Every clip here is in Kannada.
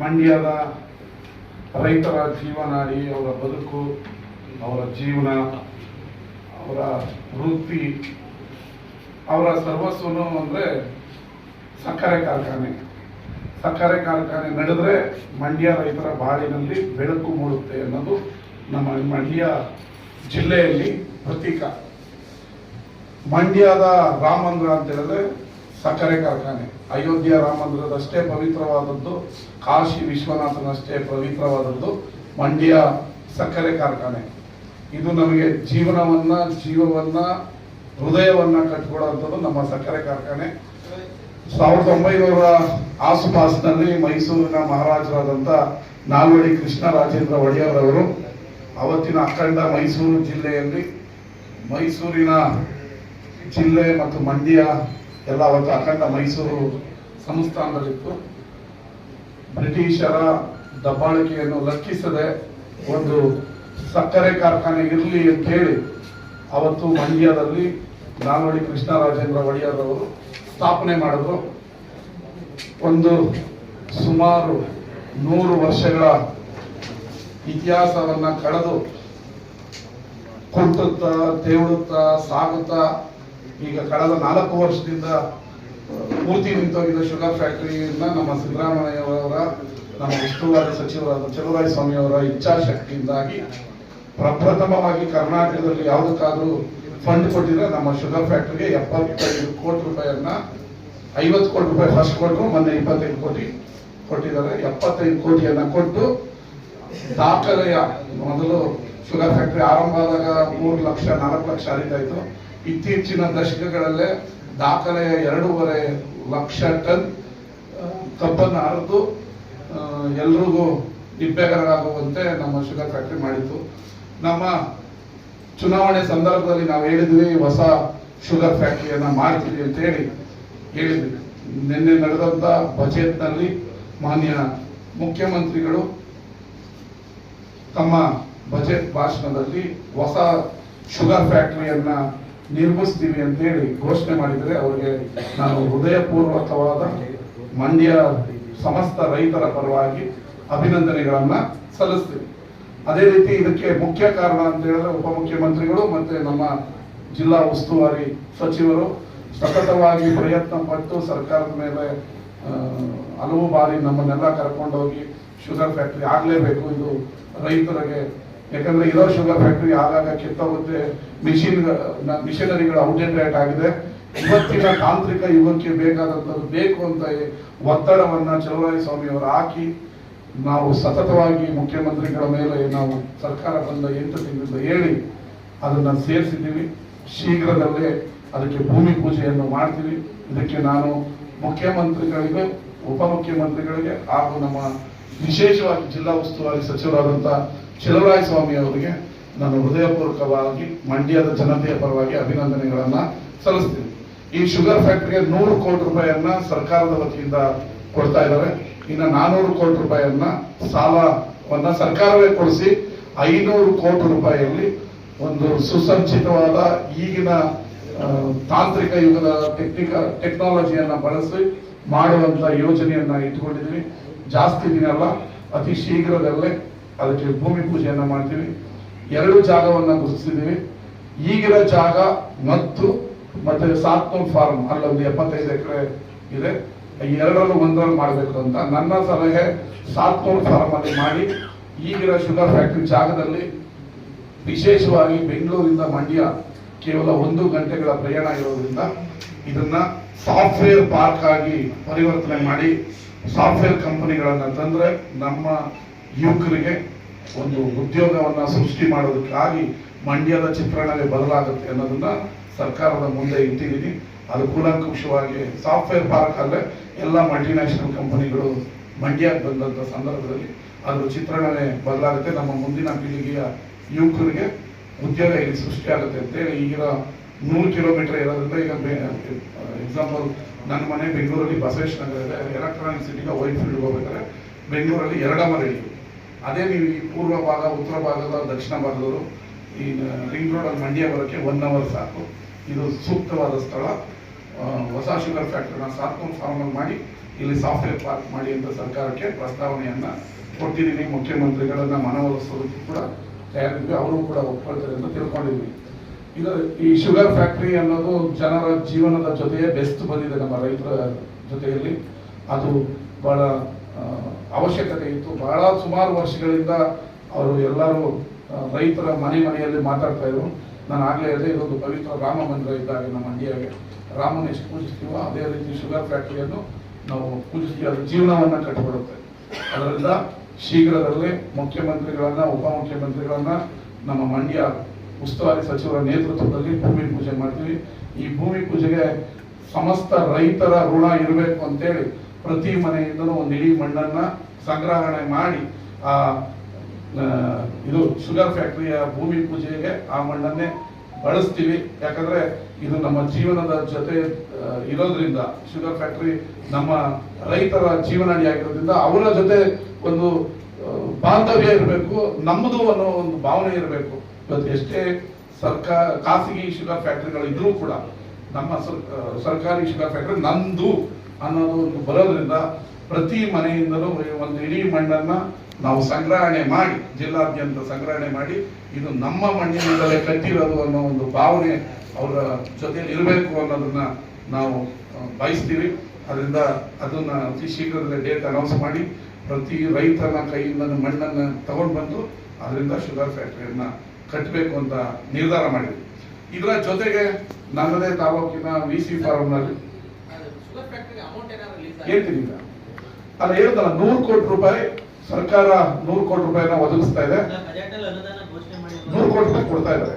ಮಂಡ್ಯದ ರೈತರ ಜೀವನಾಡಿ ಅವರ ಬದುಕು, ಅವರ ಜೀವನ, ಅವರ ವೃತ್ತಿ, ಅವರ ಸರ್ವಸ್ವನು ಅಂದರೆ ಸಕ್ಕರೆ ಕಾರ್ಖಾನೆ. ಸಕ್ಕರೆ ಕಾರ್ಖಾನೆ ನಡೆದ್ರೆ ಮಂಡ್ಯ ರೈತರ ಬಾಳಿನಲ್ಲಿ ಬೆಳಕು ಮೂಡುತ್ತೆ ಅನ್ನೋದು ನಮ್ಮ ಮಂಡ್ಯ ಜಿಲ್ಲೆಯಲ್ಲಿ ಪ್ರತೀಕ. ಮಂಡ್ಯದ ರಾಮಂದ್ರ ಮಂದಿರ ಅಂತ ಹೇಳಿದ್ರೆ ಸಕ್ಕರೆ ಕಾರ್ಖಾನೆ. ಅಯೋಧ್ಯ ರಾಮ ಮಂದಿರದಷ್ಟೇ ಪವಿತ್ರವಾದದ್ದು, ಕಾಶಿ ವಿಶ್ವನಾಥನಷ್ಟೇ ಪವಿತ್ರವಾದದ್ದು, ಮಂಡ್ಯ ಸಕ್ಕರೆ ಕಾರ್ಖಾನೆ. ಇದು ನಮಗೆ ಜೀವನವನ್ನ, ಜೀವವನ್ನ, ಹೃದಯವನ್ನ ಕಟ್ಕೊಳ್ಳುವಂಥದ್ದು ನಮ್ಮ ಸಕ್ಕರೆ ಕಾರ್ಖಾನೆ. ಸಾವಿರದ ಒಂಬೈನೂರ ಆಸುಪಾಸಿನಲ್ಲಿ ಮೈಸೂರಿನ ಮಹಾರಾಜರಾದಂಥ ನಾಲ್ವಡಿ ಕೃಷ್ಣರಾಜೇಂದ್ರ ಒಡೆಯರ್ ಅವರು ಅವತ್ತಿನ ಅಖಂಡ ಮೈಸೂರು ಜಿಲ್ಲೆಯಲ್ಲಿ ಮೈಸೂರಿನ ಜಿಲ್ಲೆ ಮತ್ತು ಮಂಡ್ಯ ಎಲ್ಲ ಅವತ್ತು ಅಖಂಡ ಮೈಸೂರು ಸಂಸ್ಥಾನದಲ್ಲಿತ್ತು. ಬ್ರಿಟಿಷರ ದಬ್ಬಾಳಿಕೆಯನ್ನು ಲೆಕ್ಕಿಸದೆ ಒಂದು ಸಕ್ಕರೆ ಕಾರ್ಖಾನೆ ಇರಲಿ ಅಂತ ಹೇಳಿ ಅವತ್ತು ಮಂಡ್ಯದಲ್ಲಿ ನಾಲ್ವಡಿ ಕೃಷ್ಣರಾಜೇಂದ್ರ ಒಡೆಯರ್ ಅವರು ಸ್ಥಾಪನೆ ಮಾಡಿದ್ರು. ಒಂದು ಸುಮಾರು ನೂರು ವರ್ಷಗಳ ಇತಿಹಾಸವನ್ನ ಕಳೆದು ಕುಂಟುತ್ತಾ ತೇಳುತ್ತ ಸಾಗುತ್ತಾ ಈಗ ಕಳೆದ ನಾಲ್ಕು ವರ್ಷದಿಂದ ಪೂರ್ತಿ ನಿಂತೋಗಿದ್ದ ಶುಗರ್ ಫ್ಯಾಕ್ಟರಿಯನ್ನ ನಮ್ಮ ಸಿದ್ದರಾಮಯ್ಯವರ, ನಮ್ಮ ಉಸ್ತುವಾರಿ ಸಚಿವರಾದ ಅವರ ಇಚ್ಛಾಶಕ್ತಿಯಿಂದಾಗಿ ಪ್ರಪ್ರಥಮವಾಗಿ ಕರ್ನಾಟಕದಲ್ಲಿ ಯಾವುದಕ್ಕಾದ್ರೂ ಫಂಡ್ ಕೊಟ್ಟಿದ್ರೆ ನಮ್ಮ ಶುಗರ್ ಫ್ಯಾಕ್ಟರಿಗೆ ಎಪ್ಪತ್ತೈದು ಕೋಟಿ ರೂಪಾಯಿಯನ್ನ, ಐವತ್ತು ಕೋಟಿ ರೂಪಾಯಿ ಫಸ್ಟ್ ಕೊಟ್ಟರು, ಮೊನ್ನೆ ಇಪ್ಪತ್ತೈದು ಕೋಟಿ ಕೊಟ್ಟಿದ್ದಾರೆ. ಎಪ್ಪತ್ತೈದು ಕೋಟಿಯನ್ನ ಕೊಟ್ಟು ದಾಖಲೆಯ ಮೊದಲು ಶುಗರ್ ಫ್ಯಾಕ್ಟರಿ ಆರಂಭ ಆದಾಗ ಮೂರು ಲಕ್ಷ, ನಾಲ್ಕು ಲಕ್ಷ ಹರಿತಾ ಇತ್ತೀಚಿನ ದಶಕಗಳಲ್ಲೇ ದಾಖಲೆಯ ಎರಡೂವರೆ ಲಕ್ಷ ಟನ್ ಕಬ್ಬನ್ನು ಹರಿದು ಎಲ್ರಿಗೂ ನಿಬ್ಬೆಗರಾಗುವಂತೆ ನಮ್ಮ ಶುಗರ್ ಫ್ಯಾಕ್ಟ್ರಿ ಮಾಡಿತ್ತು. ನಮ್ಮ ಚುನಾವಣೆ ಸಂದರ್ಭದಲ್ಲಿ ನಾವು ಹೇಳಿದ್ವಿ, ಹೊಸ ಶುಗರ್ ಫ್ಯಾಕ್ಟ್ರಿಯನ್ನು ಮಾಡ್ತೀವಿ ಅಂತ ಹೇಳಿ ಹೇಳಿದ್ವಿ. ನಿನ್ನೆ ನಡೆದಂತ ಬಜೆಟ್ನಲ್ಲಿ ಮಾನ್ಯ ಮುಖ್ಯಮಂತ್ರಿಗಳು ತಮ್ಮ ಬಜೆಟ್ ಭಾಷಣದಲ್ಲಿ ಹೊಸ ಶುಗರ್ ಫ್ಯಾಕ್ಟರಿಯನ್ನ ನಿರ್ಮಿಸ್ತೀವಿ ಅಂತ ಹೇಳಿ ಘೋಷಣೆ ಮಾಡಿದರೆ ಅವರಿಗೆ ನಾನು ಹೃದಯಪೂರ್ವಕವಾದ ಮಂಡ್ಯ ಸಮಸ್ತ ರೈತರ ಪರವಾಗಿ ಅಭಿನಂದನೆಗಳನ್ನ ಸಲ್ಲಿಸ್ತೀವಿ. ಅದೇ ರೀತಿ ಇದಕ್ಕೆ ಮುಖ್ಯ ಕಾರಣ ಅಂತ ಹೇಳಿದ್ರೆ ಉಪಮುಖ್ಯಮಂತ್ರಿಗಳು ಮತ್ತೆ ನಮ್ಮ ಜಿಲ್ಲಾ ಉಸ್ತುವಾರಿ ಸಚಿವರು ಸತತವಾಗಿ ಪ್ರಯತ್ನ ಪಟ್ಟು ಸರ್ಕಾರದ ಮೇಲೆ ಹಲವು ಬಾರಿ ನಮ್ಮನ್ನೆಲ್ಲ ಕರ್ಕೊಂಡೋಗಿ ಶುಗರ್ ಫ್ಯಾಕ್ಟರಿ ಆಗಲೇಬೇಕು, ಇದು ರೈತರಿಗೆ ಯಾಕಂದ್ರೆ ಇರೋ ಶುಗರ್ ಫ್ಯಾಕ್ಟ್ರಿ ಆಗಾಗ ಕಿತ್ತೋಗುತ್ತೆ ಮಿಷಿನ್ ಮಿಷನರಿಗಳು ರೇಟ್ ಆಗಿದೆ. ಇವತ್ತಿನ ತಾಂತ್ರಿಕ ಯುಗಕ್ಕೆ ಬೇಕಾದಂಥದ್ದು ಬೇಕು ಅಂತ ಒತ್ತಡವನ್ನ ಸ್ವಾಮಿ ಅವರು ಹಾಕಿ, ನಾವು ಸತತವಾಗಿ ಮುಖ್ಯಮಂತ್ರಿಗಳ ಮೇಲೆ ನಾವು ಸರ್ಕಾರ ಬಂದ ಎಂಟು ತಿಂಗಳಿಂದ ಹೇಳಿ ಅದನ್ನ ಸೇರಿಸಿದ್ದೀವಿ. ಶೀಘ್ರದಲ್ಲೇ ಅದಕ್ಕೆ ಭೂಮಿ ಪೂಜೆಯನ್ನು ಮಾಡ್ತೀವಿ. ಇದಕ್ಕೆ ನಾನು ಮುಖ್ಯಮಂತ್ರಿಗಳಿಗೆ ಉಪಮುಖ್ಯಮಂತ್ರಿಗಳಿಗೆ ಹಾಗೂ ನಮ್ಮ ವಿಶೇಷವಾಗಿ ಜಿಲ್ಲಾ ಉಸ್ತುವಾರಿ ಸಚಿವರಾದಂಥ ಚಲುವರಾಯ ಸ್ವಾಮಿ ಅವರಿಗೆ ನಾನು ಹೃದಯಪೂರ್ವಕವಾಗಿ, ಮಂಡ್ಯದ ಜನತೆಯ ಪರವಾಗಿ ಅಭಿನಂದನೆಗಳನ್ನ ಸಲ್ಲಿಸ್ತೀನಿ. ಈ ಶುಗರ್ ಫ್ಯಾಕ್ಟ್ರಿಗೆ ನೂರು ಕೋಟಿ ರೂಪಾಯಿಯನ್ನ ಸರ್ಕಾರದ ವತಿಯಿಂದ ಕೊಡ್ತಾ ಇದ್ದಾರೆ. ಇನ್ನು ನಾನೂರು ಕೋಟಿ ರೂಪಾಯಿಯನ್ನ ಸಾಲವನ್ನ ಸರ್ಕಾರವೇ ಕೊಡಿಸಿ ಐನೂರು ಕೋಟಿ ರೂಪಾಯಿಯಲ್ಲಿ ಒಂದು ಸುಸಜ್ಜಿತವಾದ ಈಗಿನ ತಾಂತ್ರಿಕ ಯುಗದ ಟೆಕ್ನಿಕ ಟೆಕ್ನಾಲಜಿಯನ್ನ ಬಳಸಿ ಮಾಡುವಂತ ಯೋಜನೆಯನ್ನ ಇಟ್ಕೊಂಡಿದ್ವಿ ಜಾಸ್ತಿ ದಿನ ಅಲ್ಲ, ಅತಿ ಶೀಘ್ರದಲ್ಲೇ ಅದಕ್ಕೆ ಭೂಮಿ ಪೂಜೆಯನ್ನು ಮಾಡ್ತೀವಿ. ಎರಡು ಜಾಗವನ್ನ ಗುರುತಿಸಿದ್ದೀವಿ. ಈಗಿರೋ ಜಾಗ ಮತ್ತು ಮತ್ತೆ ಸಾತ್ನೂರ್ ಫಾರ್ಮ್ ಅಲ್ಲೊಂದು ಎಪ್ಪತ್ತೈದು ಎಕರೆ ಇದೆ. ಎರಡರಲ್ಲೂ ಒಂದರಲ್ಲಿ ಮಾಡಬೇಕು ಅಂತ ನನ್ನ ಸಲಹೆ ಸಾತ್ನೂರ್ ಫಾರ್ಮ್ ಅಲ್ಲಿ ಮಾಡಿ ಈಗಿರೋ ಶುಗರ್ ಫ್ಯಾಕ್ಟರಿ ಜಾಗದಲ್ಲಿ ವಿಶೇಷವಾಗಿ ಬೆಂಗಳೂರಿಂದ ಮಂಡ್ಯ ಕೇವಲ ಒಂದು ಗಂಟೆಗಳ ಪ್ರಯಾಣ ಇರೋದ್ರಿಂದ ಇದನ್ನ ಸಾಫ್ಟ್ವೇರ್ ಪಾರ್ಕ್ ಆಗಿ ಪರಿವರ್ತನೆ ಮಾಡಿ ಸಾಫ್ಟ್ವೇರ್ ಕಂಪನಿಗಳನ್ನ ತಂದ್ರೆ ನಮ್ಮ ಯುವಕರಿಗೆ ಒಂದು ಉದ್ಯೋಗವನ್ನ ಸೃಷ್ಟಿ ಮಾಡೋದಕ್ಕಾಗಿ ಮಂಡ್ಯದ ಚಿತ್ರಣವೇ ಬದಲಾಗುತ್ತೆ ಅನ್ನೋದನ್ನ ಸರ್ಕಾರದ ಮುಂದೆ ಇಟ್ಟಿದ್ದೀನಿ. ಅದು ಕೂಲಂಕುಷವಾಗಿ ಸಾಫ್ಟ್ವೇರ್ ಪಾರ್ಕ್ ಅಲ್ಲೇ ಎಲ್ಲ ಮಲ್ಟಿನ್ಯಾಷನಲ್ ಕಂಪನಿಗಳು ಮಂಡ್ಯಕ್ಕೆ ಬಂದಂತ ಸಂದರ್ಭದಲ್ಲಿ ಅದ್ರ ಚಿತ್ರಣವೇ ಬದಲಾಗುತ್ತೆ ನಮ್ಮ ಮುಂದಿನ ಪೀಳಿಗೆಯ ಯುವಕರಿಗೆ ಉದ್ಯೋಗ ಇಲ್ಲಿ ಸೃಷ್ಟಿಯಾಗುತ್ತೆ ಅಂತೇಳಿ ಈಗಿನ ನೂರು ಕಿಲೋಮೀಟರ್ ಇರೋದ್ರಿಂದ ಈಗ ಎಕ್ಸಾಂಪಲ್ ನನ್ನ ಮನೆ ಬೆಂಗಳೂರಲ್ಲಿ ಬಸವೇಶ್ ನಗರ ಇದೆ. ಎಲೆಕ್ಟ್ರಾನಿಕ್ ಸಿಟಿಗೆ ಫೀಲ್ಡ್ ಹೋಗ್ಬೇಕಾದ್ರೆ ಬೆಂಗಳೂರಲ್ಲಿ ಎರಡ ರೆಡಿ ಅದೇ ನೀವು ಈ ಪೂರ್ವ ಭಾಗ, ಉತ್ತರ ಭಾಗದ ದಕ್ಷಿಣ ಭಾಗದವರು ಈ ರಿಂಗ್ ರೋಡ್ ಅಲ್ಲಿ ಮಂಡ್ಯ ಬರೋಕ್ಕೆ ಒನ್ ಅವರ್ ಸಾಕು. ಇದು ಸೂಕ್ತವಾದ ಸ್ಥಳ. ಹೊಸ ಶುಗರ್ ಫ್ಯಾಕ್ಟ್ರಿನ ಸಾತ್ಕೊಂಡ್ ಫಾರ್ಮಲ್ ಮಾಡಿ, ಇಲ್ಲಿ ಸಾಫ್ಟ್ವೇರ್ ಪಾರ್ಕ್ ಮಾಡಿ ಅಂತ ಸರ್ಕಾರಕ್ಕೆ ಪ್ರಸ್ತಾವನೆಯನ್ನ ಕೊಟ್ಟಿದ್ದೀನಿ. ಮುಖ್ಯಮಂತ್ರಿಗಳನ್ನ ಮನವೊಲಿಸೋದಕ್ಕೆ ಕೂಡ ತಯಾರಿದ್ವಿ ಅವರು ಕೂಡ ಒಪ್ಕೊಳ್ತಾರೆ ಅಂತ ತಿಳ್ಕೊಂಡಿದ್ವಿ ಇದು ಈ ಶುಗರ್ ಫ್ಯಾಕ್ಟ್ರಿ ಅನ್ನೋದು ಜನರ ಜೀವನದ ಜೊತೆಗೆ ಬೆಸ್ಟ್ ಬಂದಿದೆ ನಮ್ಮ ರೈತರ ಜೊತೆಯಲ್ಲಿ. ಅದು ಬಹಳ ಅವಶ್ಯಕತೆ ಇತ್ತು. ಬಹಳ ಸುಮಾರು ವರ್ಷಗಳಿಂದ ಅವರು ಎಲ್ಲರೂ ರೈತರ ಮನೆ ಮನೆಯಲ್ಲಿ ಮಾತಾಡ್ತಾ ಇದ್ರು. ನಾನು ಆಗಲೇ ಹೇಳಿದೆ ಇದೊಂದು ಪವಿತ್ರ ರಾಮ ಮಂದಿರ ಇದ್ದಾಗ ನಮ್ಮ ಮಂಡ್ಯಗೆ. ರಾಮನ ಎಷ್ಟು ಪೂಜಿಸ್ತೀವೋ ಅದೇ ರೀತಿ ಶುಗರ್ ಫ್ಯಾಕ್ಟ್ರಿಯನ್ನು ನಾವು ಪೂಜಿಸ್ತೀವಿ. ಅದು ಜೀವನವನ್ನು ಕಟ್ಟಿಕೊಡುತ್ತೆ. ಅದರಿಂದ ಶೀಘ್ರದಲ್ಲೇ ಮುಖ್ಯಮಂತ್ರಿಗಳನ್ನ, ಉಪಮುಖ್ಯಮಂತ್ರಿಗಳನ್ನು ನಮ್ಮ ಮಂಡ್ಯ ಉಸ್ತುವಾರಿ ಸಚಿವರ ನೇತೃತ್ವದಲ್ಲಿ ಭೂಮಿ ಪೂಜೆ ಮಾಡ್ತೀವಿ. ಈ ಭೂಮಿ ಪೂಜೆಗೆ ಸಮಸ್ತ ರೈತರ ಋಣ ಇರಬೇಕು ಅಂತೇಳಿ ಪ್ರತಿ ಮನೆಯಿಂದಲೂ ಒಂದು ಇಡೀ ಮಣ್ಣನ್ನ ಸಂಗ್ರಹಣೆ ಮಾಡಿ, ಆ ಇದು ಶುಗರ್ ಫ್ಯಾಕ್ಟ್ರಿಯ ಭೂಮಿ ಪೂಜೆಗೆ ಆ ಮಣ್ಣನ್ನೇ ಬಳಸ್ತೀವಿ. ಯಾಕಂದ್ರೆ ಇದು ನಮ್ಮ ಜೀವನದ ಜೊತೆ ಇರೋದ್ರಿಂದ, ಶುಗರ್ ಫ್ಯಾಕ್ಟ್ರಿ ನಮ್ಮ ರೈತರ ಜೀವನಾಡಿಯಾಗಿರೋದ್ರಿಂದ ಅವರ ಜೊತೆ ಒಂದು ಬಾಂಧವ್ಯ ಇರಬೇಕು, ನಮ್ಮದು ಅನ್ನೋ ಒಂದು ಭಾವನೆ ಇರಬೇಕು. ಇವತ್ತು ಎಷ್ಟೇ ಸರ್ಕಾರ ಖಾಸಗಿ ಶುಗರ್ ಫ್ಯಾಕ್ಟ್ರಿಗಳು ಇದ್ರೂ ಕೂಡ ನಮ್ಮ ಸರ್- ಸರ್ಕಾರಿ ಶುಗರ್ ಫ್ಯಾಕ್ಟ್ರಿ ನಂದು ಅನ್ನೋದು ಒಂದು ಬರೋದ್ರಿಂದ ಪ್ರತಿ ಮನೆಯಿಂದಲೂ ಒಂದು ಇಡೀ ಮಣ್ಣನ್ನ ನಾವು ಸಂಗ್ರಹಣೆ ಮಾಡಿ ಜಿಲ್ಲಾದ್ಯಂತ ಸಂಗ್ರಹಣೆ ಮಾಡಿ ಇದು ನಮ್ಮ ಮಣ್ಣಿನಿಂದಲೇ ಕಟ್ಟಿರೋದು ಅನ್ನೋ ಒಂದು ಭಾವನೆ ಅವರ ಜೊತೆಯಲ್ಲಿ ಇರಬೇಕು ಅನ್ನೋದನ್ನ ನಾವು ಬಯಸ್ತೀವಿ. ಅದರಿಂದ ಅದನ್ನ ಅತಿ ಶೀಘ್ರದಲ್ಲೇ ಡೇಟ್ ಅನೌನ್ಸ್ ಮಾಡಿ ಪ್ರತಿ ರೈತನ ಕೈಯಿಂದ ಮಣ್ಣನ್ನ ತಗೊಂಡು ಬಂದು ಅದರಿಂದ ಶುಗರ್ ಫ್ಯಾಕ್ಟರಿಯನ್ನ ಕಟ್ಟಬೇಕು ಅಂತ ನಿರ್ಧಾರ ಮಾಡಿದ್ವಿ. ಇದರ ಜೊತೆಗೆ ನನ್ನದೇ ತಾಲೂಕಿನ ವಿ ಸಿ ಫಾರ್ಮ್ನಲ್ಲಿ ಏನಿಲ್ಲ ಹೇಳ್ತೀನಿ. ಅಲ್ಲ ಏನಂತಲ್ಲ ನೂರು ಕೋಟಿ ರೂಪಾಯಿ ಸರ್ಕಾರ ನೂರು ಕೋಟಿ ರೂಪಾಯಿನ ಒದಗಿಸ್ತಾ ಇದೆ. ನೂರು ಕೋಟಿ ರೂಪಾಯಿ ಕೊಡ್ತಾ ಇದ್ದಾರೆ.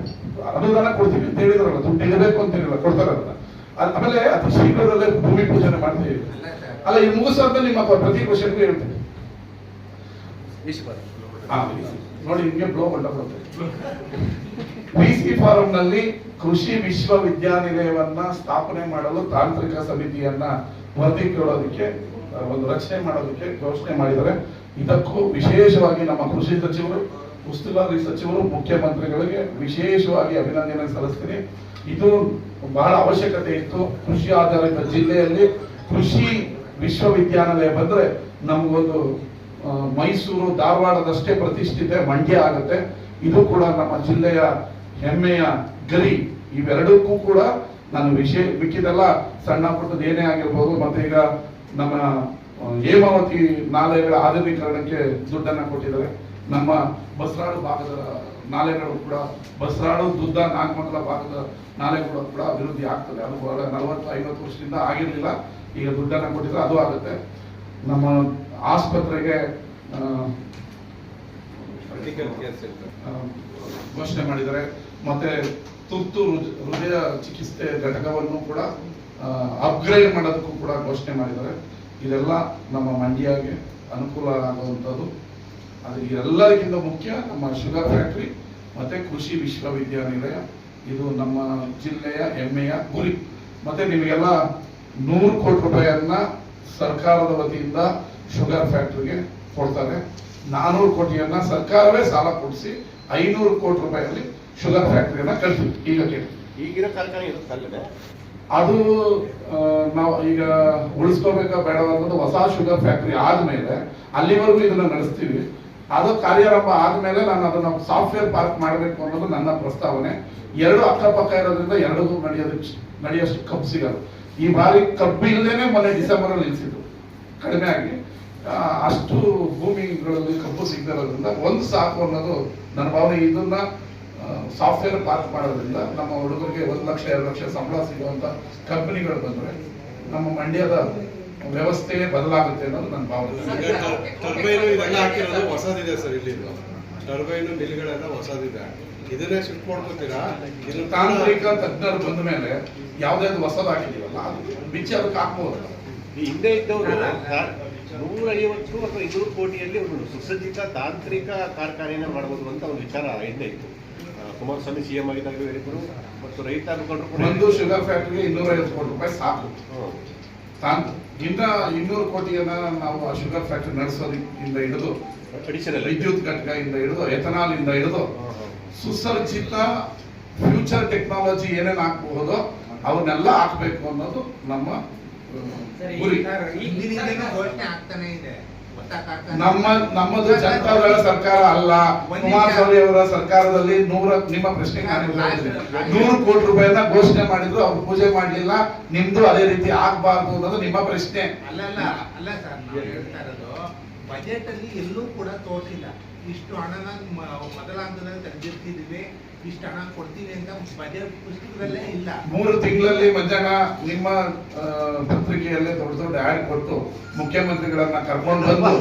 ಅನುದಾನ ಕೊಡ್ತೀವಿ ಅಂತ ಹೇಳಿದ್ರಲ್ಲ ದುಡ್ಡು ಇರಬೇಕು ಅಂತ ಹೇಳಿಲ್ಲ ಕೊಡ್ತಾರೆ ಆಮೇಲೆ ಅತಿ ಶೀಘ್ರದಲ್ಲೇ ಭೂಮಿ ಪೂಜನೆ ಮಾಡ್ತೀವಿ. ಅಲ್ಲ ಇದು ಮುಗಿಸಾದ್ಮೇಲೆ ನಿಮ್ಮ ಪ್ರತಿ ಕ್ವಶನ್ಗೂ ಹೇಳ್ತೀನಿ. ನೋಡಿ ನಿಮ್ಗೆ ಬ್ಲೋ ಬಂಡ ಬಿಸಿ ಫಾರಂ ನಲ್ಲಿ ಕೃಷಿ ವಿಶ್ವವಿದ್ಯಾನಿಲಯವನ್ನ ಸ್ಥಾಪನೆ ಮಾಡಲು ತಾಂತ್ರಿಕ ಸಮಿತಿಯನ್ನ ವರದಿ ಕೇಳೋದಕ್ಕೆ ಒಂದು ರಕ್ಷಣೆ ಮಾಡೋದಕ್ಕೆ ಘೋಷಣೆ ಮಾಡಿದ್ದಾರೆ. ಇದಕ್ಕೂ ವಿಶೇಷವಾಗಿ ನಮ್ಮ ಕೃಷಿ ಸಚಿವರು, ಉಸ್ತುವಾರಿ ಸಚಿವರು, ಮುಖ್ಯಮಂತ್ರಿಗಳಿಗೆ ವಿಶೇಷವಾಗಿ ಅಭಿನಂದನೆ ಸಲ್ಲಿಸ್ತೀನಿ. ಇದು ಬಹಳ ಅವಶ್ಯಕತೆ ಇತ್ತು. ಕೃಷಿ ಆಧಾರಿತ ಜಿಲ್ಲೆಯಲ್ಲಿ ಕೃಷಿ ವಿಶ್ವವಿದ್ಯಾನಿಲಯ ಬಂದ್ರೆ ನಮಗೊಂದು ಮೈಸೂರು, ಧಾರವಾಡದಷ್ಟೇ ಪ್ರತಿಷ್ಠಿತೆ ಮಂಡ್ಯ ಆಗುತ್ತೆ. ಇದು ಕೂಡ ನಮ್ಮ ಜಿಲ್ಲೆಯ ಹೆಮ್ಮೆಯ ಗರಿ. ಇವೆರಡಕ್ಕೂ ಕೂಡ ನಾನು ವಿಷಯ ಮಿಕ್ಕಿದೆಲ್ಲ ಸಣ್ಣ ಪುಟ್ಟದ ಏನೇ ಆಗಿರ್ಬೋದು ಮತ್ತೆ ಈಗ ನಮ್ಮ ಹೇಮಾವತಿ ನಾಲೆಗಳ ಆಧುನೀಕರಣಕ್ಕೆ ದುಡ್ಡನ್ನ ಕೊಟ್ಟಿದ್ದಾರೆ. ನಮ್ಮ ಬಸರಾಳು ಭಾಗದ ನಾಲೆಗಳು ಕೂಡ ಬಸರಾಳು ದುದ್ದ ನಾಗಮಂಗಲ ಭಾಗದ ನಾಲೆಗಳು ಕೂಡ ಅಭಿವೃದ್ಧಿ ಆಗ್ತದೆ. ಅದು ಬಹಳ ನಲವತ್ತು ಐವತ್ತು ವರ್ಷದಿಂದ ಆಗಿರಲಿಲ್ಲ. ಈಗ ದುಡ್ಡನ್ನ ಕೊಟ್ಟಿದ್ರೆ ಅದು ಆಗುತ್ತೆ. ನಮ್ಮ ಆಸ್ಪತ್ರೆಗೆ ಘೋಷಣೆ ಮಾಡಿದ್ದಾರೆ. ಮತ್ತೆ ತುರ್ತು ಹೃದಯ ಚಿಕಿತ್ಸೆ ಘಟಕವನ್ನು ಕೂಡ ಅಪ್ಗ್ರೇಡ್ ಮಾಡೋದಕ್ಕೂ ಕೂಡ ಘೋಷಣೆ ಮಾಡಿದ್ದಾರೆ. ಇದೆಲ್ಲ ನಮ್ಮ ಮಂಡ್ಯಗೆ ಅನುಕೂಲ ಆಗುವಂಥದ್ದು. ಅದು ಎಲ್ಲರಿಗಿಂತ ಮುಖ್ಯ ನಮ್ಮ ಶುಗರ್ ಫ್ಯಾಕ್ಟ್ರಿ ಮತ್ತೆ ಕೃಷಿ ವಿಶ್ವವಿದ್ಯಾನಿಲಯ. ಇದು ನಮ್ಮ ಜಿಲ್ಲೆಯ ಹೆಮ್ಮೆಯ ಗುರಿ. ಮತ್ತೆ ನಿಮಗೆಲ್ಲ ನೂರು ಕೋಟಿ ರೂಪಾಯಿಯನ್ನ ಸರ್ಕಾರದ ವತಿಯಿಂದ ಶುಗರ್ ಫ್ಯಾಕ್ಟ್ರಿಗೆ ಕೊಡ್ತಾರೆ. ನಾನ್ನೂರು ಕೋಟಿಯನ್ನ ಸರ್ಕಾರವೇ ಸಾಲ ಕೊಡಿಸಿ ಐನೂರು ಕೋಟಿ ರೂಪಾಯಿಯಲ್ಲಿ ಶುಗರ್ ಫ್ಯಾಕ್ಟ್ರಿಯನ್ನು ಕಳಿಸಿ ಈಗ ಕೇಳಿ. ಈಗಿರೋ ಇರುತ್ತಲ್ಲದೆ ಅದು ನಾವು ಈಗ ಉಳಿಸ್ಕೋಬೇಕಾ ಬೇಡ ಅನ್ನೋದು ಹೊಸ ಶುಗರ್ ಫ್ಯಾಕ್ಟ್ರಿ ಆದ್ಮೇಲೆ ಅಲ್ಲಿವರೆಗೂ ಇದನ್ನ ನಡೆಸ್ತೀವಿ. ಅದು ಕಾರ್ಯಾರಂಭ ಆದ್ಮೇಲೆ ನಾನು ಅದನ್ನ ಸಾಫ್ಟ್ವೇರ್ ಪಾರ್ಕ್ ಮಾಡಬೇಕು ಅನ್ನೋದು ನನ್ನ ಪ್ರಸ್ತಾವನೆ. ಎರಡು ಅಕ್ಕಪಕ್ಕ ಇರೋದ್ರಿಂದ ಎರಡೂ ನಡೆಯೋದಕ್ಕೆ ನಡೆಯೋಷ್ಟು ಕಬ್ಬು ಸಿಗೋದು. ಈ ಬಾರಿ ಕಬ್ಬು ಇಲ್ಲದೇನೆ ಮೊನ್ನೆ ಡಿಸೆಂಬರ್ ಅಲ್ಲಿ ನಿಲ್ಸಿದ್ರು. ಕಡಿಮೆ ಆಗಿ. ಅಷ್ಟು ಭೂಮಿಗಳಲ್ಲಿ ಕಬ್ಬು ಸಿಗದಿರೋದ್ರಿಂದ ಒಂದು ಸಾಕು ಅನ್ನೋದು ನನ್ನ ಭಾವನೆ. ಇದನ್ನ ಸಾಫ್ಟ್ವೇರ್ ಪಾರ್ಕ್ ಮಾಡೋದ್ರಿಂದ ನಮ್ಮ ಹುಡುಗರಿಗೆ ಒಂದು ಲಕ್ಷ ಎರಡು ಲಕ್ಷ ಸಂಬಳ ಸಿಗುವಂತ ಕಂಪನಿಗಳು ಬಂದ್ರೆ ನಮ್ಮ ಮಂಡ್ಯದ ವ್ಯವಸ್ಥೆ ಬದಲಾಗುತ್ತೆ ಅನ್ನೋದು ನನ್ನ ಭಾವನೆ. ಟರ್ಬೈನು ಹಾಕಿರೋದು ಹೊಸದಿದೆ ಸರ್ ಇಲ್ಲಿ. ಟರ್ಬೈನು ಮಿಲ್ಗಳೆಲ್ಲ ಹೊಸದಿದೆ. ಇದನ್ನೇ ಶಿಫ್ಟ್ ಮಾಡ್ಕೊತೀರಾ? ಇದು ತಾಂತ್ರಿಕ ತಜ್ಞರು ಬಂದ ಮೇಲೆ ಯಾವ್ದಾದ್ರು ಹೊಸದಾಗಿದೀವಲ್ಲ ಅದು ಬಿಚ್ಚಿ ಅದಕ್ಕೆ ಹಾಕ್ಬೋದು. ಹಿಂದೆ ಇದ್ದವರು ನೂರೈವತ್ತು ಅಥವಾ ಇನ್ನೂರು ಕೋಟಿಯಲ್ಲಿ ಒಂದು ಸುಸಜ್ಜಿತ ತಾಂತ್ರಿಕ ಕಾರ್ಖಾನೆಯನ್ನು ಮಾಡಬಹುದು ಅಂತ ಒಂದು ವಿಚಾರ ಹಿಂದೆ ಇತ್ತು. ಆ, ಸಿ ಸಿಎಂ ಆಗಿದ್ದಾಗ ಹೇಳಿದ್ರು ಮತ್ತು ರೈತ ಮುಖಂಡರು ಕೂಡ ಒಂದು ಶುಗರ್ ಫ್ಯಾಕ್ಟ್ರಿಗೆ ಇನ್ನೂರ ಐವತ್ತು ಕೋಟಿ ರೂಪಾಯಿ ಸಾಕು. ತಾನ್ ಇನ್ನ ಇನ್ನೂರು ಕೋಟಿಯನ್ನ ನಾವು ಆ ಶುಗರ್ ಫ್ಯಾಕ್ಟ್ರಿ ನಡೆಸೋದಿಂದ ಹಿಡಿದು ಅಡಿಷನಲ್ ವಿದ್ಯುತ್ ಘಟಕ ಇಂದ ಹಿಡಿದು ಎಥನಾಲ್ ಇಂದ ಹಿಡಿದು ಸುಸರ್ಜಿತ ಫ್ಯೂಚರ್ ಟೆಕ್ನಾಲಜಿ ಏನೇನು ಹಾಕಬಹುದೋ ಅವನ್ನೆಲ್ಲ ಹಾಕ್ಬೇಕು ಅನ್ನೋದು ನಮ್ಮ ಗುರಿ. ನಮ್ಮ, ನಮ್ಮದು ಜನತಾದಳ ಸರ್ಕಾರ ಅಲ್ಲ. ಕುಮಾರಸ್ವಾಮಿ ಅವರ ಸರ್ಕಾರದಲ್ಲಿ ನೂರ, ನಿಮ್ಮ ಪ್ರಶ್ನೆಗೆ ನಾನು. ನೂರು ಕೋಟಿ ರೂಪಾಯಿಯನ್ನ ಘೋಷಣೆ ಮಾಡಿದ್ರು, ಅವ್ರು ಪೂಜೆ ಮಾಡಲಿಲ್ಲ, ನಿಮ್ದು ಅದೇ ರೀತಿ ಆಗ್ಬಾರ್ದು ಅನ್ನೋದು ನಿಮ್ಮ ಪ್ರಶ್ನೆ. ಅಲ್ಲ ಅಲ್ಲ ಸರ್ ಹೇಳ್ತಾ ಇರೋದು ಬಜೆಟ್ ಅಲ್ಲಿ ಎಲ್ಲೂ ಕೂಡ ತೋರಿಸಿಲ್ಲ. ಇಷ್ಟು ಹಣನ ಮೊದಲ ಹಂತದಲ್ಲಿ ತೆಗೆದಿರ್ತಿದೀವಿ ಇಷ್ಟು ಹಣ ಕೊಡ್ತೀವಿ ಅಂತ ಬಜೆಟ್ ಪುಸ್ತಕದಲ್ಲೇ ಇಲ್ಲ. ಮೂರು ತಿಂಗಳಲ್ಲಿ ಮಧ್ಯಾಹ್ನ ನಿಮ್ಮ ಪತ್ರಿಕೆಯಲ್ಲೇ ದೊಡ್ಡ ದೊಡ್ಡ ಆಡ್ ಕೊಟ್ಟು ಮುಖ್ಯಮಂತ್ರಿಗಳನ್ನ ಕರ್ಕೊಂಡು ಬಂದು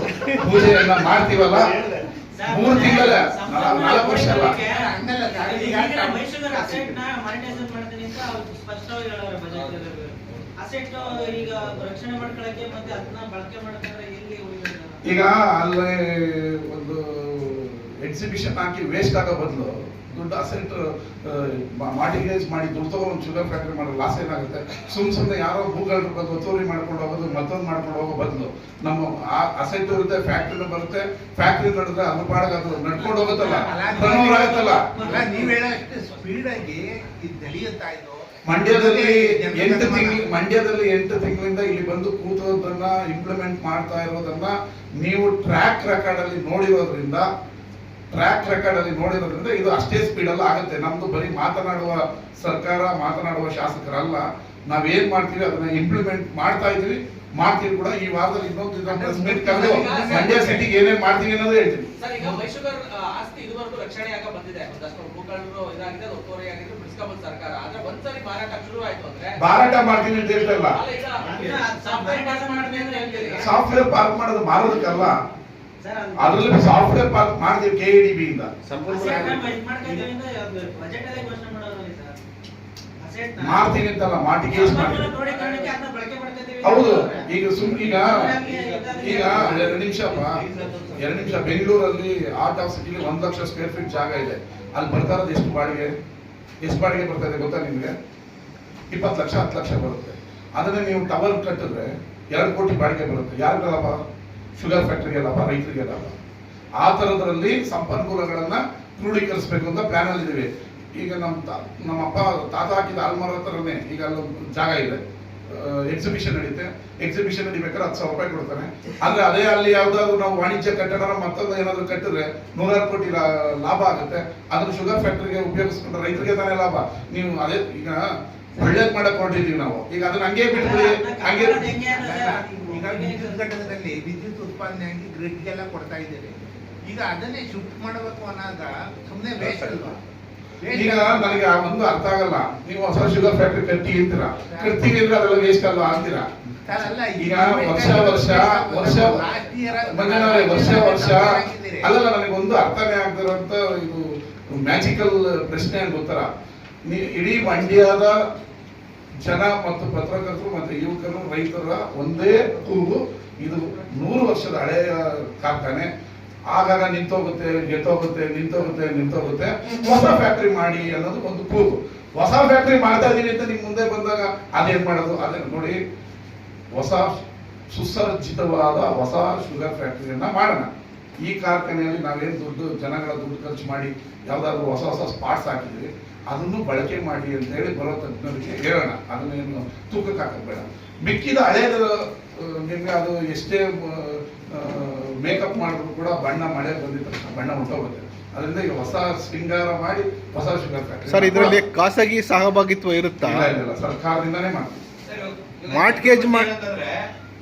ಪೂಜೆಯನ್ನ ಮಾಡ್ತೀವಲ್ಲ? ಮೂರು ತಿಂಗಳ ನಾಲ್ಕು ವರ್ಷ ಅಲ್ಲ? ಈಗ ಅಲ್ಲಿ ಒಂದು ಎಕ್ಸಿಬಿಷನ್ ಹಾಕಿ ವೇಸ್ಟ್ ಆಗೋ ಬದಲು ದುಡ್ಡು ಅಸೆಂಟ್ ಮಾರ್ಟಿಗೇಜ್ ಮಾಡಿ ದುಡ್ಡು ತಗೊಂಡು ಒಂದು ಶುಗರ್ ಫ್ಯಾಕ್ಟ್ರಿ ಮಾಡೋ ಲಾಸ್ ಏನಾಗುತ್ತೆ? ಸುಮ್ ಸುಮ್ಮನೆ ಯಾರೋ ಗೂಗಲ್ ಬಂದು ಒತ್ತುವರಿ ಮಾಡ್ಕೊಂಡು ಹೋಗೋದು ಮತ್ತೊಂದು ಮಾಡ್ಕೊಂಡು ಹೋಗೋ ಬದಲು. ನಮ್ಮ ಆ ಅಸೆಂಟ್ ಇರುತ್ತೆ ಫ್ಯಾಕ್ಟ್ರಿನೂ ಬರುತ್ತೆ. ಫ್ಯಾಕ್ಟ್ರಿ ನಡೆದ್ರೆ ಅದು ಪಾಡಕ್ಕೆ ಅದು ನಡ್ಕೊಂಡು ಹೋಗುತ್ತಲ್ಲ? ಟರ್ನ್ ಆಗುತ್ತಲ್ಲ ನೀವ್ ಹೇಳೋಷ್ಟು ಸ್ಪೀಡ್ ಆಗಿ ನಡೆಯುತ್ತಾ ಮಂಡ್ಯದಲ್ಲಿ ಎಂಟು ತಿಂಗಳು ಮಂಡ್ಯದಲ್ಲಿ ಎಂಟು ತಿಂಗಳಿಂದ ಇಲ್ಲಿ ಬಂದು ಕೂತೋದನ್ನ ಇಂಪ್ಲಿಮೆಂಟ್ ಮಾಡ್ತಾ ಇರೋದನ್ನ ನೀವು ಟ್ರ್ಯಾಕ್ ರೆಕಾರ್ಡ್ ಅಲ್ಲಿ ನೋಡಿರೋದ್ರಿಂದ ಟ್ರ್ಯಾಕ್ ರೆಕಾರ್ಡ್ ಅಲ್ಲಿ ನೋಡಿರೋದ್ರಿಂದ ಇದು ಅಷ್ಟೇ ಸ್ಪೀಡ್ ಅಲ್ಲಿ ಆಗುತ್ತೆ. ನಮ್ದು ಬರೀ ಮಾತನಾಡುವ ಸರ್ಕಾರ ಮಾತನಾಡುವ ಶಾಸಕರಲ್ಲ. ನಾವೇನ್ ಮಾಡ್ತೀವಿ ಅದನ್ನ ಇಂಪ್ಲಿಮೆಂಟ್ ಮಾಡ್ತಾ ಇದೀವಿ ಮಾಡ್ತೀವಿ ಕೂಡ. ಈ ವಾರದಲ್ಲಿ ಇನ್ನೊಂದು ಮಂಡ್ಯ ಸಿಟಿಗೆ ಏನೇನ್ ಮಾಡ್ತೀವಿ ಅನ್ನೋದು ಹೇಳ್ತೀವಿ ಮಾರಾಟ ಮಾಡ್ತೀನಿ ಅಂತ ಹೇಳ್ತಲ್ಲ ಸಾಫ್ಟ್ವೇರ್ ಪಾರ್ಕ್ ಮಾಡೋದು ಮಾರೋದಕ್ಕಲ್ಲ. ಅದ್ರಲ್ಲಿ ಸಾಫ್ಟ್ವೇರ್ ಪಾರ್ಕ್ ಮಾಡಿದ್ರು ಕೆ ಇ ಡಿ ಬಿ ಇಂದ. ಸಂಪನ್ಮೂಲ ಬಜೆಟ್ ಅಲ್ಲೇ ಘೋಷಣೆ ಮಾಡೋದು ಸರ್ ಅಸೆಟ್ ಮಾಡ್ತೀನಿ ಅಂತಲ್ಲ ಮಾಟಿಗೇಸ್ ಮಾಡಿ. ಕ್ರೋಢೀಕರಣಕ್ಕೆ ಅದನ್ನ ಬಳಕೆ ಮಾಡ್ತಾ ಹೌದು ಈಗ ಸುಮ್ ಈಗ ಈಗ ಎರಡು ನಿಮಿಷಪ್ಪ ಎರಡು ನಿಮಿಷ ಬೆಂಗಳೂರಲ್ಲಿ ಆರ್ಟ್ ಆಫ್ ಸಿಟಿಲಿ ಒಂದ್ ಲಕ್ಷ ಸ್ಕ್ವೇರ್ ಫೀಟ್ ಜಾಗ ಇದೆ. ಅಲ್ಲಿ ಬರ್ತಾ ಇರೋದು ಎಷ್ಟು ಬಾಡಿಗೆ? ಎಷ್ಟು ಬಾಡಿಗೆ ಬರ್ತಾ ಇದೆ ಗೊತ್ತಾ ನಿಮ್ಗೆ? ಇಪ್ಪತ್ತು ಲಕ್ಷ ಹತ್ತು ಲಕ್ಷ ಬರುತ್ತೆ. ಅದನ್ನ ನೀವು ಟವರ್ ಕಟ್ಟಿದ್ರೆ ಎರಡು ಕೋಟಿ ಬಾಡಿಗೆ ಬರುತ್ತೆ. ಯಾರಿಗೆ ಲಾಭ ಶುಗರ್ ಫ್ಯಾಕ್ಟರಿಗೆ ಲಾಭ ರೈತರಿಗೆ ಲಾಭ ಆ ಥರದ್ರಲ್ಲಿ ಸಂಪನ್ಮೂಲಗಳನ್ನ ಕ್ರೋಢೀಕರಿಸಬೇಕು ಅಂತ ಪ್ಲಾನ್ ಅಲ್ಲಿ ಇದೀವಿ ಈಗ ನಮ್ಮ ನಮ್ಮ ಅಪ್ಪ ತಾತ ಹಾಕಿದ ಆಲ್ಮರ ಹತ್ರನೇ ಈಗ ಅಲ್ಲೊಂದು ಜಾಗ ಇದೆ ಎಕ್ಸಿಬಿಷನ್ ನಡೀತೆ ಎಕ್ಸಿಬಿಷನ್ ನಡಿಬೇಕಾದ್ರೆ ಹತ್ತು ಸಾವಿರ ರೂಪಾಯಿ ಕೊಡ್ತಾನೆ ಆದ್ರೆ ಅದೇ ಅಲ್ಲಿ ಯಾವ್ದಾದ್ರು ನಾವು ವಾಣಿಜ್ಯ ಕಟ್ಟಡ ಮತ್ತೊಂದು ಏನಾದ್ರು ಕಟ್ಟಿದ್ರೆ ನೂರಾರು ಕೋಟಿ ಲಾಭ ಆಗುತ್ತೆ ಅದನ್ನ ಶುಗರ್ ಫ್ಯಾಕ್ಟರಿಗೆ ಉಪಯೋಗಿಸ್ಕೊಂಡ್ರೆ ರೈತರಿಗೆ ತಾನೇ ಲಾಭ ನೀವು ಅದೇ ಈಗ ಒಳ್ಳೇದ್ ಮಾಡಕ್ ಹೊರಟಿದೀವಿ ನಾವು ಈಗ ಅದನ್ನ ಹಂಗೆ ಬಿಟ್ಬಿಡಿ ಹಂಗೆ ಈಗ ವಿದ್ಯುತ್ ಘಟಕದಲ್ಲಿ ವಿದ್ಯುತ್ ಉತ್ಪಾದನೆ ಆಗಿ ಗ್ರಿಡ್ಗೆಲ್ಲ ಕೊಡ್ತಾ ಇದ್ದೀರಿ ಈಗ ಅದನ್ನೇ ಶಿಫ್ಟ್ ಮಾಡಬೇಕು ಅನ್ನೋದ ಸುಮ್ಮನೆ ವೇಸ್ಟ್ ಅಲ್ವಾ? ಈಗ ನನಗೆ ಆ ಒಂದು ಅರ್ಥ ಆಗಲ್ಲ. ನೀವು ಹೊಸ ಶುಗರ್ ಫ್ಯಾಕ್ಟರಿ ಕಟ್ಟಿ ಅಂತೀರಾ. ಕಟ್ತೀವಿ ಅಂದ್ರೆ ಅದೆಲ್ಲ ವೇಸ್ಟ್ ಅಲ್ವಾ ಅಂತೀರಾ? ಈಗ ವರ್ಷ ವರ್ಷ ವರ್ಷ ಮಂಜನವರೇ ವರ್ಷ ವರ್ಷ. ಅಲ್ಲಲ್ಲ ನನಗೆ ಒಂದು ಅರ್ಥನೇ ಆಗ್ತಿರೋಂತ ಇದು ಮ್ಯಾಜಿಕಲ್ ಪ್ರಶ್ನೆ ಅಂತ ಗೊತ್ತರ ನೀವು ಇಡೀ ಮಂಡ್ಯದ ಜನ ಮತ್ತು ಪತ್ರಕರ್ತರು ಮತ್ತು ಯುವಕರು ರೈತರ ಒಂದೇ ಕೂಗು ಇದು ನೂರು ವರ್ಷದ ಹಳೆಯ ಕಾರ್ಖಾನೆ. ಆಗಾಗ ನಿಂತೋಗುತ್ತೆ ಗೆದ್ದೋಗುತ್ತೆ ನಿಂತೋಗುತ್ತೆ ನಿಂತೋಗುತ್ತೆ. ಹೊಸ ಫ್ಯಾಕ್ಟ್ರಿ ಮಾಡಿ ಅನ್ನೋದು ಒಂದು ಕೂಗು ಹೊಸ ಫ್ಯಾಕ್ಟ್ರಿ ಮಾಡ್ತಾ ಇದ್ದೀನಿ ಅಂತ ನಿಮ್ಮ ಮುಂದೆ ಬಂದಾಗ ಅದೇನ್ ಮಾಡೋದು? ಅದೇ ನೋಡಿ ಹೊಸ ಸುಸರ್ಜಿತವಾದ ಹೊಸ ಶುಗರ್ ಫ್ಯಾಕ್ಟರಿಯನ್ನ ಮಾಡೋಣ. ಈ ಕಾರ್ಖಾನೆಯಲ್ಲಿ ನಾವೇನು ದುಡ್ಡು ಜನಗಳ ದುಡ್ಡು ಖರ್ಚು ಮಾಡಿ ಯಾವುದಾದ್ರೂ ಹೊಸ ಹೊಸ ಸ್ಪಾಟ್ಸ್ ಹಾಕಿದ್ವಿ ಅದನ್ನು ಬಳಕೆ ಮಾಡಿ ಅಂತ ಹೇಳಿ ಬರೋ ತಜ್ಞರಿಗೆ ಹೇಳೋಣ. ಅದನ್ನೇನು ತೂಕಕ್ಕೆ ಬೇಡ. ಮಿಕ್ಕಿದ ಹಳೇದು ಆ, ನಿಮ್ಗೆ ಅದು ಎಷ್ಟೇ ಮೇಕಪ್ ಮಾಡಿದ್ರು ಕೂಡ ಬಣ್ಣ ಮಳೆ ಬಂದಿದ್ದ ಬಣ್ಣ ಹೊಂಟೋಗುತ್ತೆ ಅದರಿಂದ ಈಗ ಹೊಸ ಶೃಂಗಾರ ಮಾಡಿ ಹೊಸ ಶುಗರ್ ಸರ್ ಇದರಲ್ಲಿ ಖಾಸಗಿ ಸಹಭಾಗಿತ್ವ ಇರುತ್ತಾ? ಇಲ್ಲ ಸರ್ಕಾರದಿಂದನೇ ಮಾಡ್ತೀವಿ. ಮಾರ್ಟ್ಗೇಜ್ ಮಾಡ್- ಅಂತಂದ್ರೆ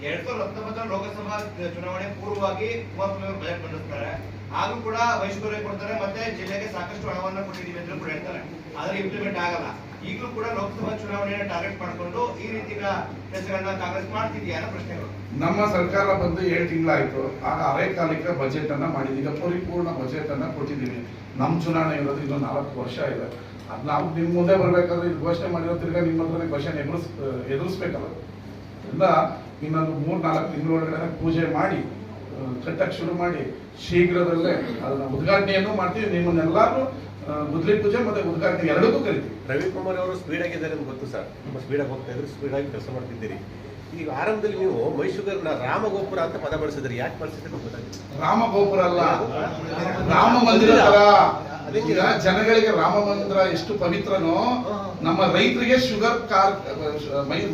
ಎರಡ್ ಸಾವಿರದ ಹತ್ತೊಂಬತ್ತರ ಲೋಕಸಭಾ ಚುನಾವಣೆ ಪೂರ್ವವಾಗಿ ಕುಮಾರಸ್ವಾಮಿ ಅವರು ಬಜೆಟ್ ಮಂಡಿಸ್ತಾರೆ ಆಗೂ ಕೂಡ ವೈಶ್ವರ್ಯ ಕೊಡ್ತಾರೆ ಮತ್ತೆ ಜಿಲ್ಲೆಗೆ ಸಾಕಷ್ಟು ಹಣವನ್ನು ಕೊಟ್ಟಿದ್ದೀವಿ ಅಂತ ಕೂಡ ಹೇಳ್ತಾರೆ. ಆದ್ರೆ ಇಂಪ್ಲಿಮೆಂಟ್ ಆಗಲ್ಲ. ಈಗಲೂ ಕೂಡ ಲೋಕಸಭಾ ಚುನಾವಣೆಯನ್ನು ಟಾರ್ಗೆಟ್ ಮಾಡಿಕೊಂಡು ಈ ರೀತಿಯ ಕೆಲಸಗಳನ್ನ ಕಾಂಗ್ರೆಸ್ ಮಾಡ್ತಿದೆಯಾ ಪ್ರಶ್ನೆಗಳು. ನಮ್ಮ ಸರ್ಕಾರ ಬಂದು ಏಳು ತಿಂಗಳಾಯ್ತು. ಆಗ ಅರೆಕಾಲಿಕ ಬಜೆಟ್ ಅನ್ನ ಮಾಡಿದೀಗ ಪರಿಪೂರ್ಣ ಬಜೆಟ್ ಅನ್ನ ಕೊಟ್ಟಿದ್ದೀವಿ ನಮ್ಮ ಚುನಾವಣೆ ಇರೋದು ಇನ್ನೊಂದು ನಾಲ್ಕು ವರ್ಷ ಇದೆ. ಅದ್ ನಾವು ನಿಮ್ ಮುಂದೆ ಬರಬೇಕಾದ್ರೆ ಇದು ಘೋಷಣೆ ಮಾಡಿರೋ ತಿರ್ಗ ನಿಮ್ಮ ಹತ್ರನೇ ಘೋಷಣೆ ಎದುರಿಸ್, ಎದುರಿಸ್ಬೇಕಲ್ಲ. ಇಲ್ಲ ಇನ್ನೊಂದು ಮೂರ್ ನಾಲ್ಕು ತಿಂಗಳೊಳಗಡೆ ಪೂಜೆ ಮಾಡಿ ಕಟ್ಟಕ್ಕೆ ಕಟ್ಟಕ್ ಶುರು ಮಾಡಿ, ಶೀಘ್ರದಲ್ಲೇ ಅದನ್ನ ಉದ್ಘಾಟನೆಯನ್ನು ಮಾಡ್ತೀವಿ. ನಿಮ್ಮನ್ನೆಲ್ಲರೂ ಗುದ್ಲಿ ಪೂಜೆ ಮತ್ತೆ ಉದ್ಘಾಟನೆ ಎರಡಕ್ಕೂ ಕರಿತೀವಿ. ರವಿಕುಮಾರ್ ಅವರು ಸ್ಪೀಡ್ ಆಗಿದ್ದಾರೆ ಅಂತ ಗೊತ್ತು ಸರ್. ತುಂಬ ಸ್ಪೀಡ್ ಆಗಿ ಹೋಗ್ತಾ ಇದ್ರು ಸ್ಪೀಡ್ ಆಗಿ ಕೆಲಸ ಮಾಡ್ತಿದ್ದೀರಿ. ಈಗ ಆರಂಭದಲ್ಲಿ ನೀವು ಮೈಸೂರಿನ ರಾಮಗೋಪುರ ಅಂತ ಪದ ಬಳಸಿದ್ರಿ. ಯಾಕೆ ಬಳಸಿದ್ರೆ ಗೊತ್ತಾಗಿದೆ ರಾಮ ಗೋಪುರ ಅಲ್ಲ. ರಾಮ ಮಂದಿರ ತರ ಈಗ ಜನಗಳಿಗೆ ರಾಮ ಮಂದಿರ ಎಷ್ಟು ಪವಿತ್ರನೋ ನಮ್ಮ ರೈತರಿಗೆ ಶುಗರ್ ಕಾರ್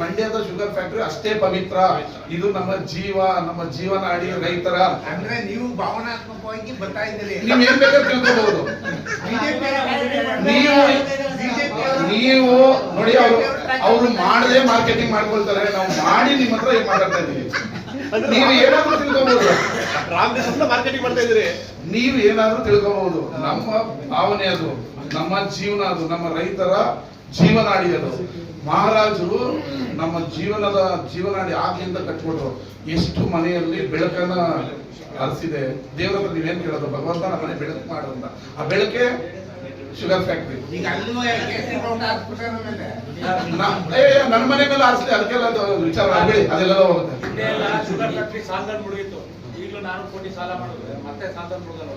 ಮಂಡ್ಯದ ಶುಗರ್ ಫ್ಯಾಕ್ಟರಿ ಅಷ್ಟೇ ಪವಿತ್ರ. ಇದು ನಮ್ಮ ಜೀವ ನಮ್ಮ ಜೀವನಾಡಿ ರೈತರ. ಅಂದ್ರೆ ನೀವು ಭಾವನಾತ್ಮಕವಾಗಿ ಬರ್ತಾ ಇದ್ದೀರಿ. ನೀವು ಏನ್ ಬೇಕಾದ್ರೆ ತಿಳ್ಕೋಬಹುದು ನೀವು ನೀವು ನೋಡಿ ಅವರು ಅವರು ಮಾಡದೆ ಮಾರ್ಕೆಟಿಂಗ್ ಮಾಡ್ಕೊಳ್ತಾರೆ. ನಾವು ಮಾಡಿ ನಿಮ್ಮ ಹತ್ರ ಮಾತಾಡ್ತಾ ಇದೀವಿ ನೀವು ಏನಾದ್ರೂ ತಿಳ್ಕೊಬಹುದು ಮಾರ್ಕೆಟಿಂಗ್ ಮಾಡ್ತಾ ಇದ್ದೀರಿ. ನೀವು ಏನಾದ್ರೂ ತಿಳ್ಕೊಬಹುದು ನಮ್ಮ ಭಾವನೆ ಅದು ನಮ್ಮ ಜೀವನ ಅದು ನಮ್ಮ ರೈತರ ಜೀವನಾಡಿ ಅದು. ಮಹಾರಾಜರು ನಮ್ಮ ಜೀವನದ ಜೀವನಾಡಿ ಅಂತ ಕಟ್ಕೊಟ್ರು ಎಷ್ಟು ಮನೆಯಲ್ಲಿ ಬೆಳಕನ್ನ ಹರಿಸಿದೆ. ದೇವರ ನೀವೇನ್ ಕೇಳೋದು? ಭಗವಂತ ಮನೆ ಬೆಳಕು ಮಾಡು ಅಂತ. ಆ ಬೆಳಕೆ ಶುಗರ್ ಫ್ಯಾಕ್ಟ್ರಿ ನನ್ನ ಮನೆ ಮೇಲೆ. ಆರಿಸ್ಲಿ ಅದಕ್ಕೆಲ್ಲ ವಿಚಾರ ಮಾಡ್ಬೇಡಿ ಅದೆಲ್ಲ ಹೋಗುತ್ತೆ. ಶುಗರ್ ಫ್ಯಾಕ್ಟ್ರಿ ಸಾಲದಲ್ಲಿ ಮುಳುಗಿತ್ತು. ಈಗಲೂ ನಾನು ಕೋಟಿ ಸಾಲ ಮಾಡಿದ್ರೆ ಮತ್ತೆ ಸಾಲದಲ್ಲಿ ಮುಳುಗಲ್ಲ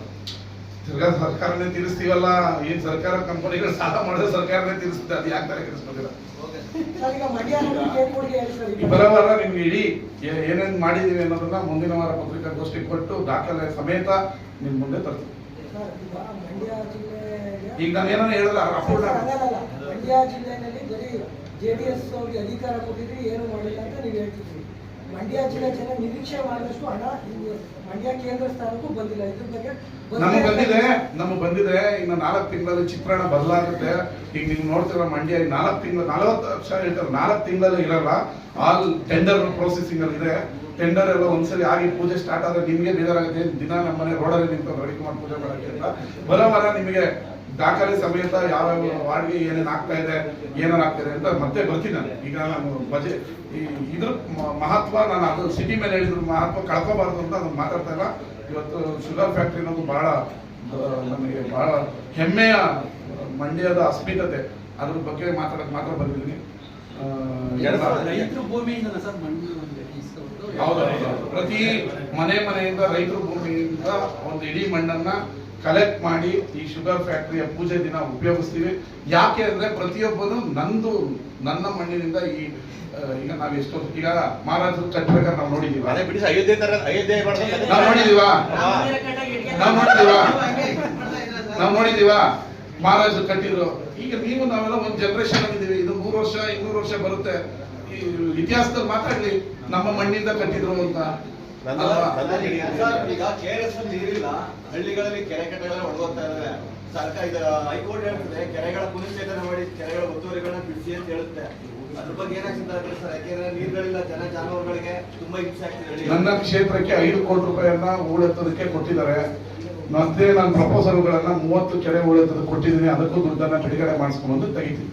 ತಿರ್ಗಾ ಸರ್ಕಾರನೇ ತೀರಿಸ್ತೀವಲ್ಲ ಏನ್ ಸರ್ಕಾರ ಕಂಪನಿಗಳು ಸಾಲ ಮಾಡಿದ್ರೆ ಸರ್ಕಾರನೇ ತೀರಿಸುತ್ತೆ ಅದು ಯಾಕೆ ತರ ಕೆಡಿಸ್ಬೇಕಿಲ್ಲ ಈ ಬರೋ ವಾರ ನಿಮ್ಗೆ ಇಡೀ ಏ- ಏನೇನ್ ಮಾಡಿದೀವಿ ಅನ್ನೋದನ್ನ ಮುಂದಿನ ವಾರ ಪತ್ರಿಕಾಗೋಷ್ಠಿ ಕೊಟ್ಟು ದಾಖಲೆ ಸಮೇತ ನಿಮ್ ಮುಂದೆ ತರ್ತೀವಿ. ಈಗ ನಾನು ಏನೋ ಹೇಳಿದ್ರೆ ಅಪೂರ್ಣ ಮಂಡ್ಯ ಜಿಲ್ಲೆನಲ್ಲಿ ಬರೀ ಜೆಡಿಎಸ್ ಅವ್ರಿಗೆ ಅಧಿಕಾರ ಕೊಟ್ಟಿದ್ರಿ ಏನು ಮಾಡಿಲ್ಲ ಅಂತ ನೀವು ಹೇಳ್ತಿದ್ರಿ ಮಂಡ್ಯ ಜಿಲ್ಲೆ ಜನ ನಿರೀಕ್ಷೆ ಮಾಡಿದಷ್ಟು ಹಣ ಮಂಡ್ಯ ಕೇಂದ್ರ ಸ್ಥಾನಕ್ಕೂ ಬಂದಿಲ್ಲ. ಇದ್ರ ಬಗ್ಗೆ ನಮ್ಗೆ ಬಂದಿದೆ ನಮ್ಗೆ ಬಂದಿದೆ. ಇನ್ನು ನಾಲ್ಕು ತಿಂಗಳಲ್ಲಿ ಚಿತ್ರಣ ಬದಲಾಗುತ್ತೆ. ಈಗ ನೀವು ನೋಡ್ತಿರೋ ಮಂಡ್ಯ ನಾಲ್ಕು ತಿಂಗಳು ನಲವತ್ತು ವರ್ಷ ಹೇಳ್ತಾರೆ ನಾಲ್ಕು ತಿಂಗಳಲ್ಲಿ ಇರಲ್ಲ. ಆಲ್ ಟೆಂಡರ್ ಪ್ರೊಸೆಸಿಂಗ್ ಅಲ್ಲಿ ಇದೆ. ಟೆಂಡರ್ ಎಲ್ಲ ಒಂದ್ಸಲಿ ಆಗಿ ಪೂಜೆ ಸ್ಟಾರ್ಟ್ ಆದ್ರೆ ನಿಮ್ಗೆ ಬೇಜಾರಾಗುತ್ತೆ. ದಿನ ನಮ್ಮನೆ ರೋಡಲ್ಲಿ ನಿಂತು ರವಿಕುಮಾರ್ ಪೂಜೆ ಮಾಡೋಕ್ಕೆ ಅಂತ. ಬರೋ ವಾರ ನಿಮಗೆ ದಾಖಲೆ ಸಮೇತ ಯಾವ ವಾರ್ಡ್ಗೆ ಏನೇನು ಆಗ್ತಾ ಇದೆ ಏನಾರು ಆಗ್ತಾ ಇದೆ ಅಂತ ಮತ್ತೆ ಬರ್ತೀನಿ ನಾನು. ಈಗ ನಾನು ಬಜೆ ಈ ಇದ್ರ ಮಹತ್ವ ನಾನು ಅದು ಸಿಟಿ ಮೇಲೆ ಹೇಳಿದ್ರು ಮಹತ್ವ ಕಳ್ಕೋಬಾರ್ದು ಅಂತ ನಾನು ಮಾತಾಡ್ತಾ ಇಲ್ಲ. ಇವತ್ತು ಶುಗರ್ ಫ್ಯಾಕ್ಟ್ರಿ ಅನ್ನೋದು ಬಹಳ ನಮಗೆ ಬಹಳ ಹೆಮ್ಮೆಯ ಮಂಡ್ಯದ ಅಸ್ಮಿತತೆ. ಅದ್ರ ಬಗ್ಗೆ ಮಾತಾಡಕ್ ಮಾತ್ರ ಬಂದಿದ್ದೀನಿ. ಪ್ರತಿ ಮನೆ ಮನೆಯಿಂದ ರೈತರ ಭೂಮಿಯಿಂದ ಒಂದು ಇಡೀ ಮಣ್ಣನ್ನ ಕಲೆಕ್ಟ್ ಮಾಡಿ ಈ ಶುಗರ್ ಫ್ಯಾಕ್ಟರಿಯ ಪೂಜೆ ದಿನ ಉಪಯೋಗಿಸ್ತೀವಿ. ಯಾಕೆ ಅಂದ್ರೆ ಪ್ರತಿಯೊಬ್ಬನು ನಂದು ನನ್ನ ಮಣ್ಣಿನಿಂದ ಈ ಈಗ ನಾವ್ ಎಷ್ಟು ಈಗ ಮಹಾರಾಜರು ಕಟ್ಟಬೇಕಾದ್ರೆ ನಾವು ನೋಡಿದೀವಿ. ಅದೇ ಬಿಡಿ ಸರ್, ಅಯೋಧ್ಯೆ ತರ ಅಯೋಧ್ಯೆ ನಾವು ನಾವ್ ನೋಡಿದೀವಾ. ನಾವು ನೋಡಿದೀವಾ. ನಾವ್ ನೋಡಿದೀವಾ. ಮಹಾರಾಜರು ಕಟ್ಟಿದ್ರು. ಈಗ ನೀವು ನಾವೆಲ್ಲ ಒಂದ್ ಜನರೇಷನ್ ಆಗಿದ್ದೀವಿ ಇದು ಮೂರು ವರ್ಷ ಇನ್ನೂರು ವರ್ಷ ಬರುತ್ತೆ. ಈ ಇತಿಹಾಸದಲ್ಲಿ ಮಾತಾಡ್ಲಿ ನಮ್ಮ ಮಣ್ಣಿಂದ ಕಟ್ಟಿದ್ರು ಅಂತ. ಈಗ ಕೆಆರ್ಎಸ್ ನೀರಿಲ್ಲ ಹಳ್ಳಿಗಳಲ್ಲಿ ಕೆರೆ ಕಟ್ಟೆಗಳೆಲ್ಲ ಒಡಗೋಗ್ತಾ ಇದಾವೆ ಸರ್ಕಾರ ಇದು ಹೈಕೋರ್ಟ್ ಹೇಳ್ತದೆ ಕೆರೆಗಳ ಪುನಶ್ಚೇತನ ಮಾಡಿ ಕೆರೆಗಳ ಒತ್ತುವರಿಗಳನ್ನ ಬಿಡಿಸಿ ಅಂತ ಹೇಳುತ್ತೆ. ಅದ್ರ ಬಗ್ಗೆ ಏನಾಗ್ತದೆ ಸರ್? ಯಾಕೆಂದ್ರೆ ನೀರುಗಳಿಲ್ಲ ಜನ ಜಾನುವಾರುಗಳಿಗೆ ತುಂಬಾ ಹಿಂಸೆ ಆಗ್ತಿದೆ. ನನ್ನ ಕ್ಷೇತ್ರಕ್ಕೆ ಐದು ಕೋಟಿ ರೂಪಾಯಿಯನ್ನ ಹೂಳೆತ್ತೋದಕ್ಕೆ ಕೊಟ್ಟಿದ್ದಾರೆ. ಮತ್ತೆ ನಾನು ಪ್ರಪೋಸಲ್ಗಳನ್ನ ಮೂವತ್ತು ಕೆರೆ ಹೂಳೆತ್ತೋದಕ್ಕೆ ಕೊಟ್ಟಿದ್ದೀನಿ. ಅದಕ್ಕೂ ದುಡ್ಡನ್ನ ಬಿಡುಗಡೆ ಮಾಡಿಸ್ಕೊಂಡು ತೆಗಿತೀನಿ.